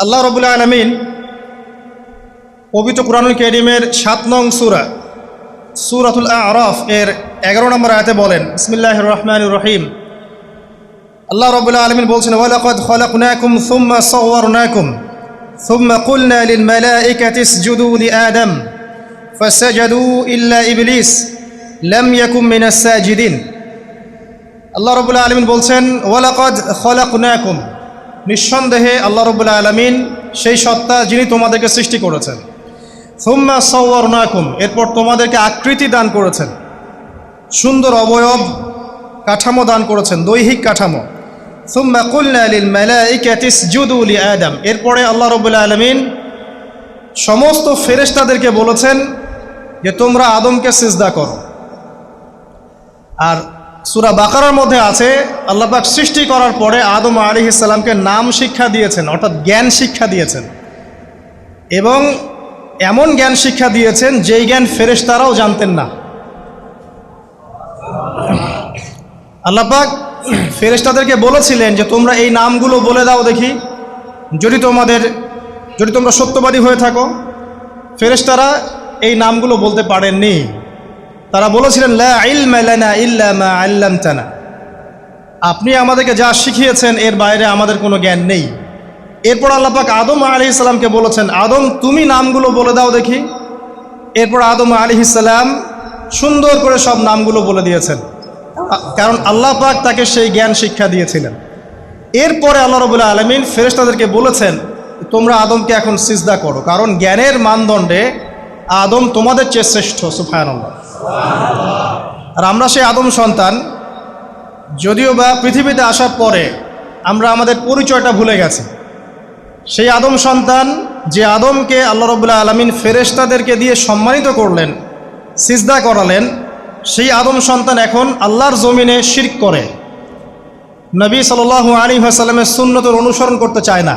আল্লাহ রবুল্লা আলমিন পবিত্র কোরআনুল করিমের সাত নং সুরা সুরাতুল আরফ এর এগারো নম্বর আয়াতে বলেন ইসমিল্লাহ রহমান রহিম আল্লাহ রবুল্লা আলমিন বলছেন ওয়ালাকদ খলাকুনাকুম সুম্মা সওয়ারনাকুম ثم قلنا للملائكة اسجدوا لآدم فسجدوا إلا إبليس لم يكن من الساجدين আল্লাহ রবুল্লা আলমিন বলছেন ওয়ালাকদ খলাকুনাকুম নিঃসন্দেহে আল্লাহ রবুল্লা আলমিন সেই সত্তা যিনি তোমাদেরকে সৃষ্টি করেছেন। সুম্মা সওয়ারনাকুম, এরপর তোমাদেরকে আকৃতি দান করেছেন। সুন্দর অবয়ব কাঠামো দান করেছেন, দৈহিক কাঠামো। সুম্মা কুলনা লিল মালাইকাতি ইসজুদু লি আদম, এরপরে আল্লাহ রবুল্লা আলমিন সমস্ত ফেরেশতাদেরকে বলেছেন যে তোমরা আদমকে সিজদা করো। আর সুরা বাকারার মধ্যে আছে আল্লাপাক সৃষ্টি করার পরে আদম আলী ইসলামকে নাম শিক্ষা দিয়েছেন, অর্থাৎ জ্ঞান শিক্ষা দিয়েছেন। এবং এমন জ্ঞান শিক্ষা দিয়েছেন, যেই জ্ঞান ফেরেশতারাও জানতেন না। আল্লাপাক ফেরেশতাদেরকে বলেছিলেন যে, তোমরা এই নামগুলো বলে দাও দেখি। যদি তোমাদের, যদি তোমরা সত্যবাদী হয়ে থাকো, ফেরেশতারা এই নামগুলো বলতে পারেননি। তারা বলেছিলেন আল্লামতানা। আপনি আমাদেরকে যা শিখিয়েছেন, এর বাইরে আমাদের কোনো জ্ঞান নেই। এরপর আল্লাপাক আদম আলি ইসলামকে বলেছেন, আদম, তুমি নামগুলো বলে দাও দেখি। এরপর আদম আলি ইসলাম সুন্দর করে সব নামগুলো বলে দিয়েছেন। কারণ আল্লাহ পাক তাকে সেই জ্ঞান শিক্ষা দিয়েছিলেন। এরপরে আল্লাহ রবুল্লা আলমিন ফেরেশতাদেরকে বলেছেন, তোমরা আদমকে এখন সিজদা করো। কারণ জ্ঞানের মানদণ্ডে আদম তোমাদের চেয়ে শ্রেষ্ঠ সুফায়ন আর আমরা সেই আদম সন্তান, যদিও বা পৃথিবীতে আসার পরে আমরা আমাদের পরিচয়টা ভুলে গেছি। সেই আদম সন্তান যে আদমকে আল্লাহ রবুল্লা আলমিন ফেরেশতাদেরকে দিয়ে সম্মানিত করলেন, সিজদা করালেন, সেই আদম সন্তান এখন আল্লাহর জমিনে শির্ক করে। নবী সাল আলী আসাল্লামের সুন্নতের অনুসরণ করতে চায় না,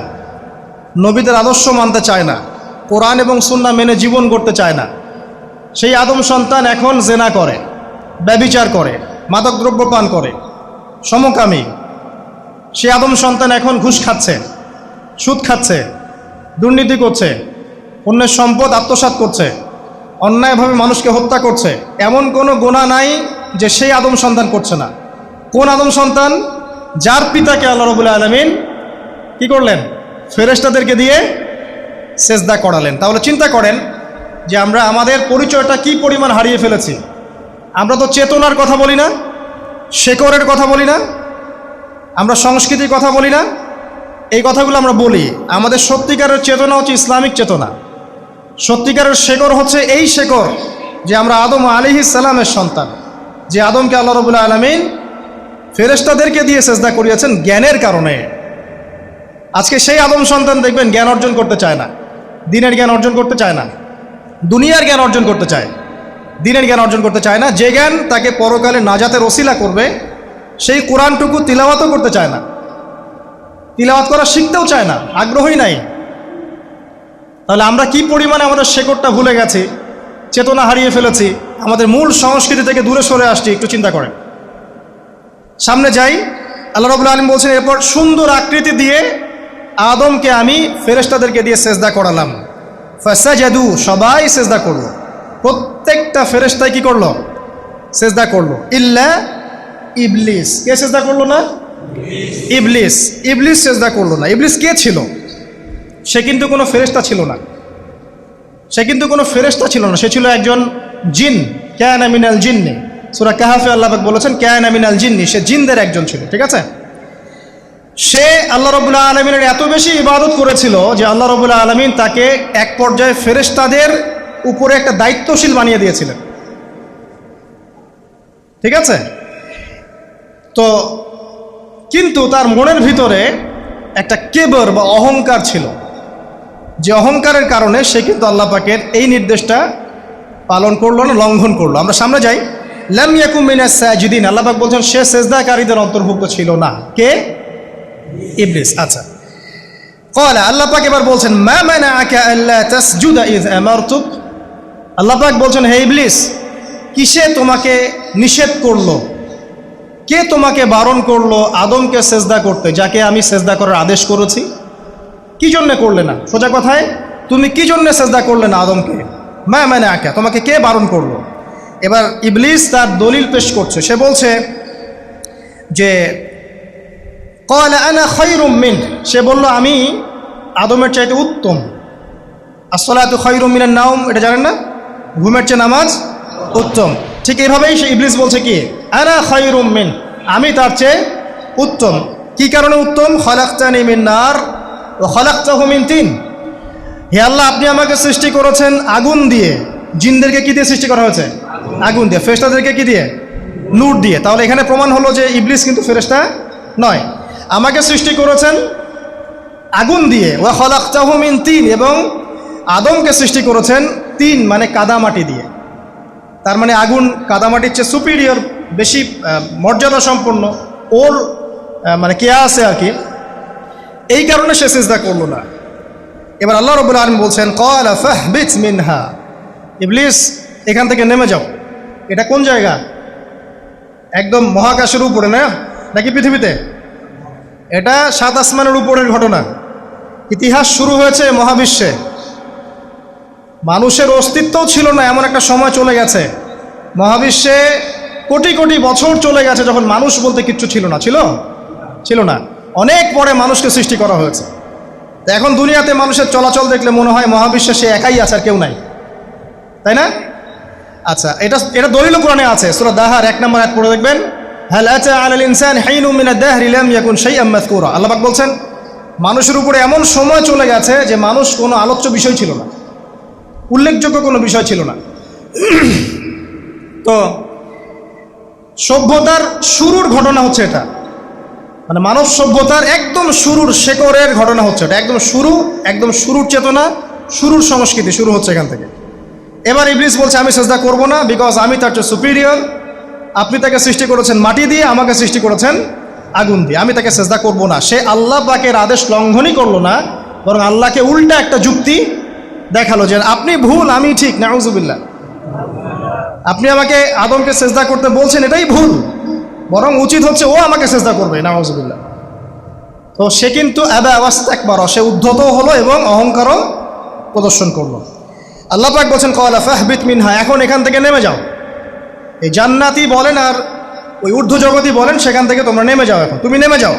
নবীদের আদর্শ মানতে চায় না, কোরআন এবং সুন্না মেনে জীবন করতে চায় না। সেই আদম সন্তান এখন জেনা করে, ব্যবিচার করে মাদক দ্রব্য পান করে, সমকামী। সে আদম সন্তান এখন ঘুষ খাচ্ছে, সুদ খাচ্ছে, দুর্নীতি করছে, অন্যের সম্পদ আত্মসাৎ করছে, অন্যায়ভাবে মানুষকে হত্যা করছে। এমন কোনো গোনা নাই যে সেই আদম সন্তান করছে না। কোন আদম সন্তান? যার পিতাকে আল্লাহ রবুল্লা আলমিন কি করলেন? ফেরেশতাদেরকে দিয়ে সেজদা করালেন। তাহলে চিন্তা করেন যে আমরা আমাদের পরিচয়টা কি পরিমাণ হারিয়ে ফেলেছি। আমরা তো চেতনার কথা বলি না শেকরের কথা বলি না, আমরা সংস্কৃতির কথা বলি না, এই কথাগুলো আমরা বলি। আমাদের সত্যিকারের চেতনা হচ্ছে ইসলামিক চেতনা। সত্যিকারের শেকর হচ্ছে এই শেকর যে আমরা আদম আলিহি সালামের সন্তান, যে আদমকে আল্লাহ রবুল্লা আলমিন ফেরেশতাদেরকে দিয়ে চেষ্টা করিয়েছেন জ্ঞানের কারণে। আজকে সেই আদম সন্তান দেখবেন জ্ঞান অর্জন করতে চায় না, দিনের জ্ঞান অর্জন করতে চায় না। দুনিয়ার জ্ঞান অর্জন করতে চায়। দিনের জ্ঞান অর্জন করতে চায় না। যে জ্ঞান তাকে পরকালে নাজাতের ওসিলা করবে, সেই কোরআনটুকু তিলাওয়াতও করতে চায় না। তিলাওয়াত করা শিখতেও চায় না, আগ্রহই নাই। তাহলে আমরা কি পরিমাণে আমাদের শেকড়টা ভুলে গেছি, চেতনা হারিয়ে ফেলেছি, আমাদের মূল সংস্কৃতি থেকে দূরে সরে আসছি, একটু চিন্তা করেন। সামনে যাই, আল্লাহ রবুল্লা আলম বলছেন, এরপর সুন্দর আকৃতি দিয়ে আদমকে আমি ফেরেশতাদেরকে দিয়ে সেজদা করালাম। ফাসাজাদু, সবাই সেজদা করল। প্রত্যেকটা ফেরেশতাই কি করল? সেজদা করল। ইল্লা ইবলিস। কে সেজদা করল না? ইবলিস। ইবলিস সেজদা করল না। ইবলিস কে ছিল? সে কিন্তু কোনো ফেরেশতা ছিল না। সে কিন্তু কোনো ফেরেশতা ছিল না। সে ছিল একজন জিন। ক্যান আমিনাল জিন্নি। সুরা কাহাফে আল্লাহাক বলেছেন, ক্যান আমিনাল জিন্নি। সে জিনদের একজন ছিল। ঠিক আছে? সে আল্লাহ রবুল্লাহ আলমিনের এত বেশি ইবাদত করেছিল যে আল্লাহ রবুল্লাহ আলমিন তাকে এক পর্যায়ে ফেরেশতাদের উপরে একটা দায়িত্বশীল বানিয়ে দিয়েছিলেন। ঠিক আছে? তো কিন্তু তার মনের ভিতরে একটা কেবর বা অহংকার ছিল। যে অহংকারের কারণে সে কিন্তু আল্লাহ পাকের এই নির্দেশটা পালন করল না, লঙ্ঘন করল। আমরা সামনে যাই। লাম ইয়াকুম মিনাস সাজিদিন। আল্লাহ পাক বলছেন, সে সেজদাকারীদের অন্তর্ভুক্ত ছিল না। কে? ইবলিস আচ্ছা। কলে, আল্লাহ পাক এবার বলছেন, মা মানা আকা আল্লাহ তাসজুদা ইজ আমারতুক? আল্লাহ পাক বলছেন, হে ইবলিস, কিসে তোমাকে নিষেধ করল? কে তোমাকে বারণ করল আদমকে সেজদা করতে, যাকে আমি সেজদা করার আদেশ করেছি? কি জন্যে করলে না? সোজা কথায়, তুমি কি জন্যে সেজদা করলে না আদমকে? মা মানে আঁকা তোমাকে কে বারণ করল? এবার ইবলিস তার দলিল পেশ করছে। সে বলছে যে সে বলল, আমি আদমের চাইতে উত্তম। আসলাত খৈরুম মিনের নাম এটা জানেন না? ঘুমের চেয়ে নামাজ উত্তম। ঠিক এইভাবেই সে ইবলিস বলছে কি? আনা খৈরুম মিন। আমি তার চেয়ে উত্তম। কি কারণে উত্তম? খলাক্তানি মিন নার ও খলাক্তাহু মিন তিন। হে আল্লাহ, আপনি আমাকে সৃষ্টি করেছেন আগুন দিয়ে। জিনদেরকে কী দিয়ে সৃষ্টি করা হয়েছে? আগুন দিয়ে। ফেরেশতাদেরকে কী দিয়ে? নূর দিয়ে। তাহলে এখানে প্রমাণ হলো যে ইবলিস কিন্তু ফেরেশতা নয়। আমাকে সৃষ্টি করেছেন আগুন দিয়ে। ওয়া খলাক্তাহু মিন তিন এবং আদমকে সৃষ্টি করেছেন তিন মানে কাদামাটি দিয়ে। তার মানে আগুন কাদামাটির চেয়ে সুপিরিয়র বেশি মর্যাদা সম্পন্ন ওর মানে কেয়া আছে আর কি। এই কারণে সে সিজদা করল না। এবার আল্লাহ রবুল আলম বলছেন কল মিনহা। ইবলিস, এখান থেকে নেমে যাও। এটা কোন জায়গা? একদম মহাকাশের উপরে, না? নাকি পৃথিবীতে? এটা সাত আসমানের উপরের ঘটনা। ইতিহাস শুরু হয়েছে মহাবিশ্বে। মানুষের অস্তিত্বও ছিল না, এমন একটা সময় চলে গেছে। মহাবিশ্বে কোটি কোটি বছর চলে গেছে যখন মানুষ বলতে কিচ্ছু ছিল না। ছিল? ছিল না। অনেক পরে মানুষকে সৃষ্টি করা হয়েছে। এখন দুনিয়াতে মানুষের চলাচল দেখলে মনে হয় মহাবিশ্বে সে একাই আছে আর কেউ নাই। তাই না? আচ্ছা এটা এটা দলিল কোরআনে আছে। সূরা দাহার এক নম্বর আয়াত পড়ে দেখবেন। হাল আতা আলাল ইনসান হাইনু মিন আদ-দাহরি লাম ইয়াকুন শাইআম মাযকুরা আল্লাহ পাক বলছেন, মানুষের উপরে এমন সময় চলে গেছে যে মানুষ কোনো আলোচ্য বিষয় ছিল না। উল্লেখযোগ্য কোনো বিষয় ছিল না। তো সভ্যতার শুরুর ঘটনা হচ্ছে এটা। মানে মানব সভ্যতার একদম শুরুর শেকরের ঘটনা হচ্ছে এটা। একদম শুরু, একদম শুরুর চেতনা, শুরুর সংস্কৃতি শুরু হচ্ছে এখান থেকে। এবার ইবলিস বলছে, আমি সেজদা করব না বিকজ আমি তার চেয়ে সুপিরিয়র আপনি তাকে সৃষ্টি করেছেন মাটি দিয়ে, আমাকে সৃষ্টি করেছেন আগুন দিয়ে। আমি তাকে সেজদা করব না। সে আল্লাহ পাকের আদেশ লঙ্ঘনই করল না, বরং আল্লাহকে উল্টা একটা যুক্তি দেখাল যে আপনি ভুল, আমি ঠিক, নাউজুবিল্লাহ। আপনি আমাকে আদমকে সেজদা করতে বলছেন, এটাই ভুল। বরং উচিত হচ্ছে ও আমাকে সেজদা করবে, নাউজুবিল্লাহ। তো সে কিন্তু অ্যাবা আওয়াস্তা একবার সে উদ্ধত হলো এবং অহংকারও প্রদর্শন করল। আল্লাহ পাক বলছেন কলা ফাহবিত মিনহা এখন এখান থেকে নেমে যাও। এই জান্নাতি বলেন আর ওই ঊর্ধ্ব জগতই বলেন, সেখান থেকে তোমরা নেমে যাও এখন। তুমি নেমে যাও।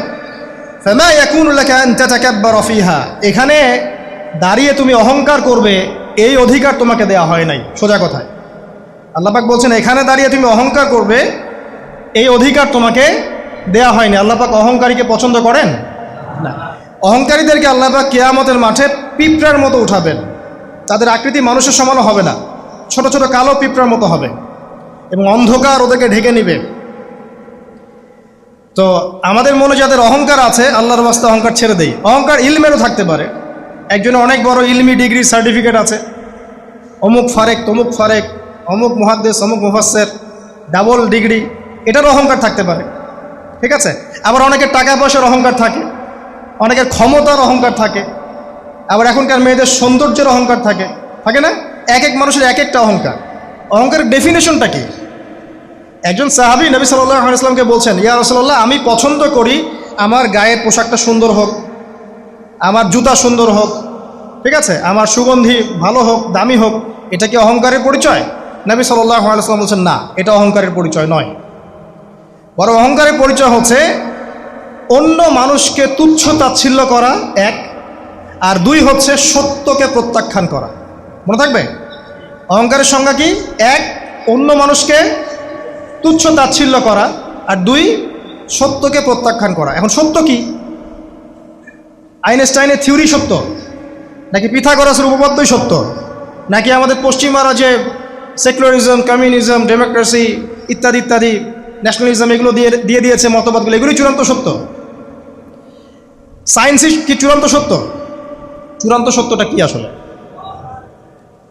এখানে দাঁড়িয়ে তুমি অহংকার করবে, এই অধিকার তোমাকে দেয়া হয় নাই। সোজা কথায়। আল্লাপাক বলছেন, এখানে দাঁড়িয়ে তুমি অহংকার করবে, এই অধিকার তোমাকে দেয়া হয়নি আল্লাপাক অহংকারীকে পছন্দ করেন? না। অহংকারীদেরকে আল্লাপাক কেয়ামতের মাঠে পিঁপড়ার মতো উঠাবেন। তাদের আকৃতি মানুষের সমানও হবে না। ছোট ছোট কালো পিঁপড়ার মতো হবে। এবং অন্ধকার ওদেরকে ঢেকে নিবে। তো আমাদের মনে যাদের অহংকার আছে, আল্লাহর বাস্তে অহংকার ছেড়ে দেই। অহংকার ইলমেরও থাকতে পারে। একজনের অনেক বড় ইলমি ডিগ্রি সার্টিফিকেট আছে। অমুক ফারেক, তমুক ফারেক, অমুক মহাদ্দেশ অমুক মুফাসের ডাবল ডিগ্রি এটারও অহংকার থাকতে পারে। ঠিক আছে? আবার অনেকের টাকা পয়সার অহংকার থাকে, অনেকের ক্ষমতার অহংকার থাকে, আবার এখনকার মেয়েদের সৌন্দর্যের অহংকার থাকে। থাকে না? এক এক মানুষের এক একটা অহংকার। অহংকারের ডেফিনেশনটা কি? একজন সাহাবি নবী সাল্লাহ বলছেন, ইয়া রসল্লাহ আমি পছন্দ করি আমার গায়ের পোশাকটা সুন্দর হোক, আমার জুতা সুন্দর হোক, ঠিক আছে, আমার সুগন্ধি ভালো হোক, দামি হোক, এটা কি অহংকারের পরিচয়? নবী সাল্লাহ বলছেন, না, এটা অহংকারের পরিচয় নয়। বরং অহংকারের পরিচয় হচ্ছে, অন্য মানুষকে তুচ্ছ তাচ্ছিল্য করা, এক, আর দুই হচ্ছে সত্যকে প্রত্যাখ্যান করা। মনে থাকবে? অহংকারের সংজ্ঞা কি? এক, অন্য মানুষকে তুচ্ছ তাচ্ছিল্য করা আর দুই, সত্যকে প্রত্যাখ্যান করা। এখন সত্য কি? আইনস্টাইনের থিওরি সত্য? নাকি পিথাগরাসের উপপাদ্যই সত্য? নাকি আমাদের পশ্চিমারা যে সেকুলারিজম, কমিউনিজম, ডেমোক্রেসি ইত্যাদি ইত্যাদি, ন্যাশনালিজম এগুলো দিয়ে দিয়ে দিয়েছে মতবাদগুলো এগুলোই চূড়ান্ত সত্য? সায়েন্সই কি চূড়ান্ত সত্য? চূড়ান্ত সত্যটা কি আসলে?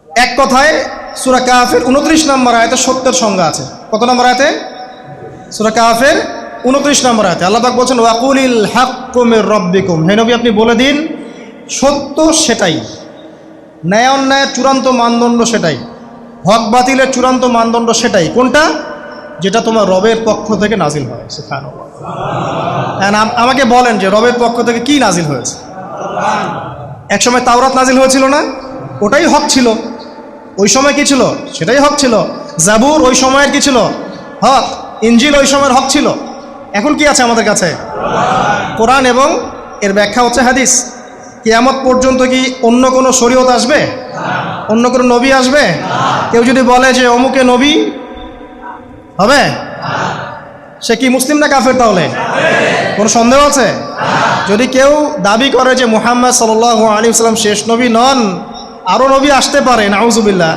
এক কথায় সুরা কাহাফের উনত্রিশ নম্বর আয়তে সত্যের সংজ্ঞা আছে। কত নম্বর আয়তে? সুরা কাহাফের উনত্রিশ নম্বর আয়তে। আল্লাহ বলছেন, ওয়াকুলিল হাক্কুমের রব্বিকুম। হে নবী, আপনি বলে দিন, সত্য সেটাই। ন্যায় অন্যায়ের চূড়ান্ত মানদণ্ড সেটাই। হক বাতিলের চূড়ান্ত মানদণ্ড সেটাই। কোনটা? যেটা তোমার রবের পক্ষ থেকে নাজিল হয়। সেখানে আমাকে বলেন যে রবের পক্ষ থেকে কি নাজিল হয়েছে। একসময় তাওরাত নাজিল হয়েছিল না? ওটাই হক ছিল। ওই সময় কি ছিল? সেটাই হক ছিল। জাবুর ওই সময়ের কি ছিল? হক। ইঞ্জিল ওই সময়ের হক ছিল। এখন কি আছে আমাদের কাছে? কোরআন এবং এর ব্যাখ্যা হচ্ছে হাদিস। কিয়ামত পর্যন্ত কি অন্য কোনো শরীয়ত আসবে? অন্য কোনো নবী আসবে? কেউ যদি বলে যে অমুকে নবী হবে? সে কি মুসলিম না কাফের তাহলে? কোনো সন্দেহ আছে? যদি কেউ দাবি করে যে মুহাম্মদ সাল আলী সাল্লাম শেষ নবী নন আরও নবী আসতে পারে, নাউজুবিল্লাহ।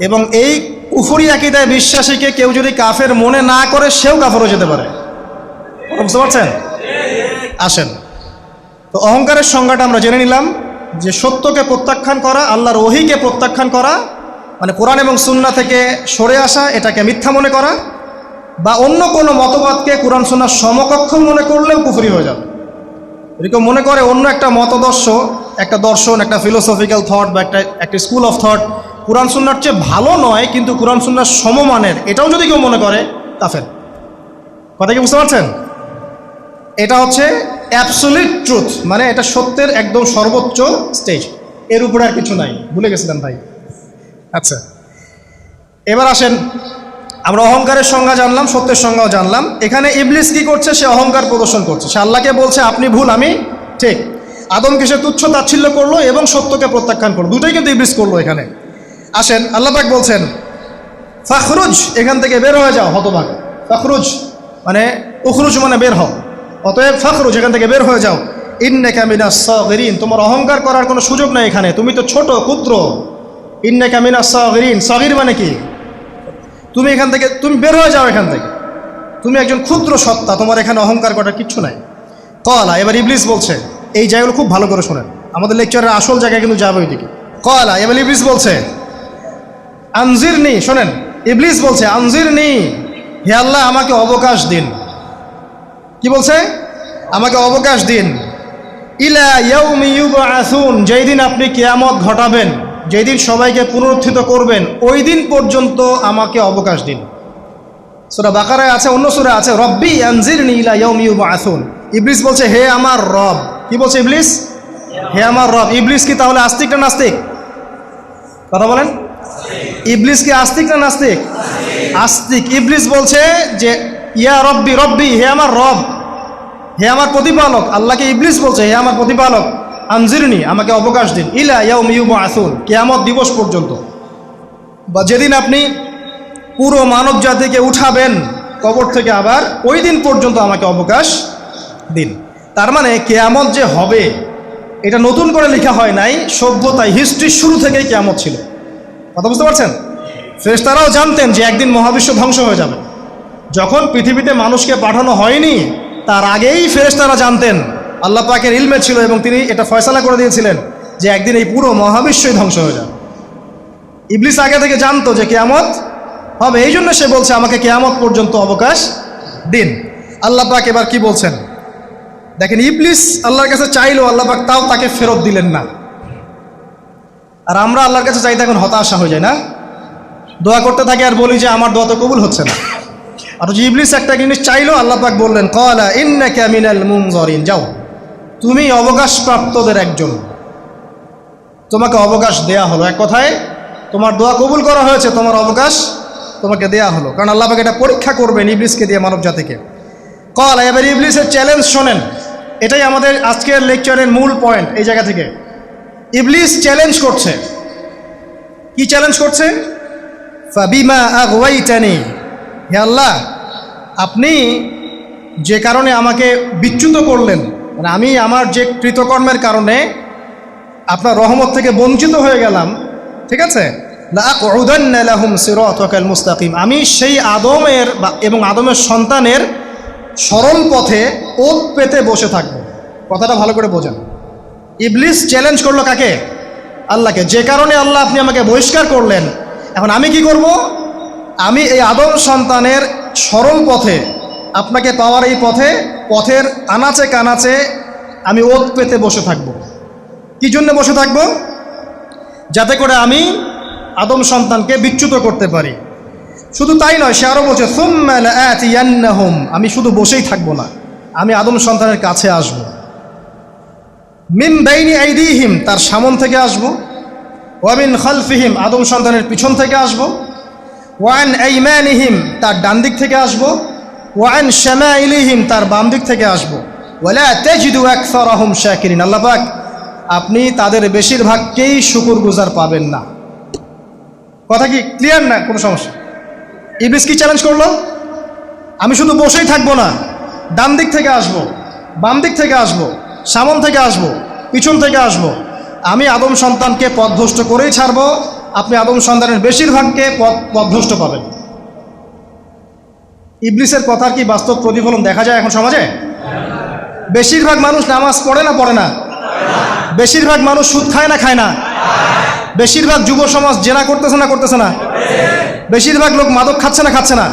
এবং এই উফুরি আকিদায় বিশ্বাসীকে কেউ যদি কাফের মনে না করে, সেও কাফেরও যেতে পারে। বুঝতে পারছেন? আসেন। তো অহংকারের সংজ্ঞাটা আমরা জেনে নিলাম, যে সত্যকে প্রত্যাখ্যান করা, আল্লাহর ওহিকে প্রত্যাখ্যান করা মানে কোরআন এবং সুন্না থেকে সরে আসা, এটাকে মিথ্যা মনে করা, বা অন্য কোনো মতবাদকে কোরআন, সুন্নার সমকক্ষ মনে করলেও কুফরি হয়ে যাবে। এরকম মনে করে অন্য একটা মতদর্শ, একটা দর্শন, একটা ফিলোসফিক্যাল থট বা একটা একটা স্কুল অফ থট কোরআন সুন্নার চেয়ে ভালো নয়, কিন্তু কোরআন সুন্নার সমমানের, এটাও যদি কেউ মনে করে কাফের কথা কি বুঝতে পারছেন? এটা হচ্ছে অ্যাবসোলিট ট্রুথ মানে এটা সত্যের একদম সর্বোচ্চ স্টেজের উপরে আর কিছু নাই। ভুলে গেছিলাম ভাই। আচ্ছা। এবার আসেন আমরা অহংকারের সংজ্ঞা জানলাম, সত্যের সংজ্ঞাও জানলাম। এখানে ইবলিস কি করছে? সে অহংকার প্রদর্শন করছে। সে আল্লাহকে বলছে, আপনি ভুল, আমি ঠিক। আদমকে সে তুচ্ছ তাচ্ছিল্য করল এবং সত্যকে প্রত্যাখ্যান করল। দুটোই কিন্তু ইবলিস করল এখানে। আসেন আল্লাহবাক বলছেন, ফাখরুজ, এখান থেকে বের হয়ে যাও হতবাক ফাখরুজ মানে উখরুজ মানে বের হও। অতএব ফাখরুজ, এখান থেকে বের হয়ে যাও। ইন্নে ক্যামিনা সগরিন, তোমার অহংকার করার কোনো সুযোগ নাই এখানে। তুমি তো ছোট ক্ষুদ্র ইন্নে ক্যামিনা সগরিন, সগির মানে কি? তুমি এখান থেকে, তুমি বের হয়ে যাও এখান থেকে। তুমি একজন ক্ষুদ্র সত্তা, তোমার এখানে অহংকার করার কিচ্ছু নাই। কলা, এবার ইবলিস বলছে, এই জায়গাগুলো খুব ভালো করে শোনেন। আমাদের লেকচারের আসল জায়গায় কিন্তু যাবে ওইদিকে। কলা, এবার ইবলিস বলছে আনজির নি শোনেন, ইবলিস বলছে আনজির নি হে আল্লাহ, আমাকে অবকাশ দিন। কি বলছে? আমাকে অবকাশ দিন। ইলা ইয়াউমি ইউবআসুন, যেই দিন আপনি কেয়ামত ঘটাবেন। যেই দিন সবাইকে পুনরুত্থিত করবেন, ওই দিন পর্যন্ত আমাকে অবকাশ দিন। সুরা বাকারায় আছে, অন্য সুরা আছে, রব্বি আনজিরনি ইলা ইয়াউমি ইউবআসুন ইবলিস বলছে, হে আমার রব। কি বলছে ইবলিস? হে আমার রব। ইবলিস কি তাহলে আস্তিক না নাস্তিক? কথা বলেন। ইবলিস কি আস্তিক না নাস্তিক? আস্তিক। ইবলিস বলছে যে, ইয়া রব্বি রব্বি, হে আমার রব। হে আমার প্রতিপালক। আল্লাহকে ইবলিস বলছে, হে আমার প্রতিপালক। আনজিরনি, আমাকে অবকাশ দিন। ইলা ইয়াউম ইউমু আসুন কেয়ামত দিবস পর্যন্ত। বা যেদিন আপনি পুরো মানব জাতিকে উঠাবেন, কবর থেকে আবার ওই দিন পর্যন্ত আমাকে অবকাশ দিন। তার মানে কেয়ামত যে হবে, এটা নতুন করে লেখা হয় নাই, সভ্যতায় হিস্ট্রির শুরু থেকেই কেয়ামত ছিল। কথা বুঝতে পারছেন? ফেরেশতারাও জানতেন যে একদিন মহাবিশ্ব ধ্বংস হয়ে যাবে। যখন পৃথিবীতে মানুষকে পাঠানো হয়নি, তার আগেই ফেরেশতারা জানতেন আল্লাহ পাকের ইলমে ছিল এবং তিনি এটা ফয়সালা করে দিয়েছিলেন যে একদিন এই পুরো মহাবিশ্বই ধ্বংস হয়ে যাবে। ইবলিস আগে থেকে জানতো যে কেয়ামত হবে, এই জন্য সে বলছে, আমাকে কেয়ামত পর্যন্ত অবকাশ দিন। আল্লাহ পাক এবার কি বলছেন? দেখেন, ইবলিস আল্লাহর কাছে চাইলো আল্লাহ পাক তাও তাকে ফেরত দিলেন না। আর আমরা আল্লাহর কাছে চাইতে এখন হতাশা হয়ে যায় না? দোয়া করতে থাকি আর বলি যে, আমার দোয়া তো কবুল হচ্ছে না। আর ইবলিস একটা জিনিস চাইলো, আল্লাহ পাক বললেন কলা ইন্নাকা মিনাল মুনজরিন। যাও। তুমি অবকাশপ্রাপ্তদের একজন। তোমাকে অবকাশ দেয়া হলো। এক কথায়, তোমার দোয়া কবুল করা হয়েছে, তোমার অবকাশ তোমাকে দেয়া হলো। কারণ আল্লাহ পাক এটা পরীক্ষা করবেন ইবলিসকে দিয়ে মানব জাতিকে। কল, এবার ইবলিসের চ্যালেঞ্জ শোনেন। এটাই আমাদের আজকের লেকচারের মূল পয়েন্ট এই জায়গা থেকে। ইবলিস চ্যালেঞ্জ করছে। কি চ্যালেঞ্জ করছে? ফাবিমা হে আল্লাহ, আপনি যে কারণে আমাকে বিচ্যুত করলেন মানে আমি আমার যে কৃতকর্মের কারণে আপনার রহমত থেকে বঞ্চিত হয়ে গেলাম, ঠিক আছে? মুস্তাকিম। আমি সেই আদমের এবং আদমের সন্তানের সরল পথে ওত পেতে বসে থাকব। কথাটা ভালো করে বোঝেন। ইবলিস চ্যালেঞ্জ করল কাকে? আল্লাহকে। যে কারণে আল্লাহ আপনি আমাকে বহিষ্কার করলেন। এখন আমি কি করব? আমি এই আদম সন্তানের সরল পথে, আপনাকে পাওয়ার এই পথে পথের আনাচে কানাচে আমি ওত পেতে বসে থাকব। কি জন্য বসে থাকব? যাতে করে আমি আদম সন্তানকে বিচ্যুত করতে পারি। শুধু তাই নয় সে আরও বলছে "থুম্মা লাআতিয়ান্নাহুম", আমি শুধু বসেই থাকব না আমি আদম সন্তানের কাছে আসব। মিন বাইনি আইদিহিম তার সামন থেকে আসব। ওয়ামিন খালফিহিম আদম সন্তানের পিছন থেকে আসব। ওয়ান আইমানিহিম তার ডান দিক থেকে আসব। ওয়ান শামাইলিহিম, তার বাম দিক থেকে আসব। ওয়ালা তাজিদু আকসারাহুম শাকিরিন, আল্লাহ পাক আপনি তাদের বেশিরভাগকেই শুকুর গুজার পাবেন না। কথা কি ক্লিয়ার না? কোনো সমস্যা? ইবলিস কি চ্যালেঞ্জ করল? আমি শুধু বসেই থাকব না, ডান দিক থেকে আসব, বাম দিক থেকে আসব, সামন থেকে আসব, পিছন থেকে আসব। আমি আদম সন্তানকে পথভ্রষ্ট করেই ছাড়বো, আপনি আদম সন্তানের বেশিরভাগকে পথ পথভ্রষ্ট পাবেন। ইবলিসের কথার কি বাস্তব প্রতিফলন দেখা যায় এখন সমাজে? বেশিরভাগ মানুষ নামাজ পড়ে না পড়ে না। বেশিরভাগ মানুষ সুদ খায় না খায় না। বেশিরভাগ যুব সমাজ জেনা করতেছে না করতেছে না। বেশিরভাগ লোক মাদক খাচ্ছে না খাচ্ছে না।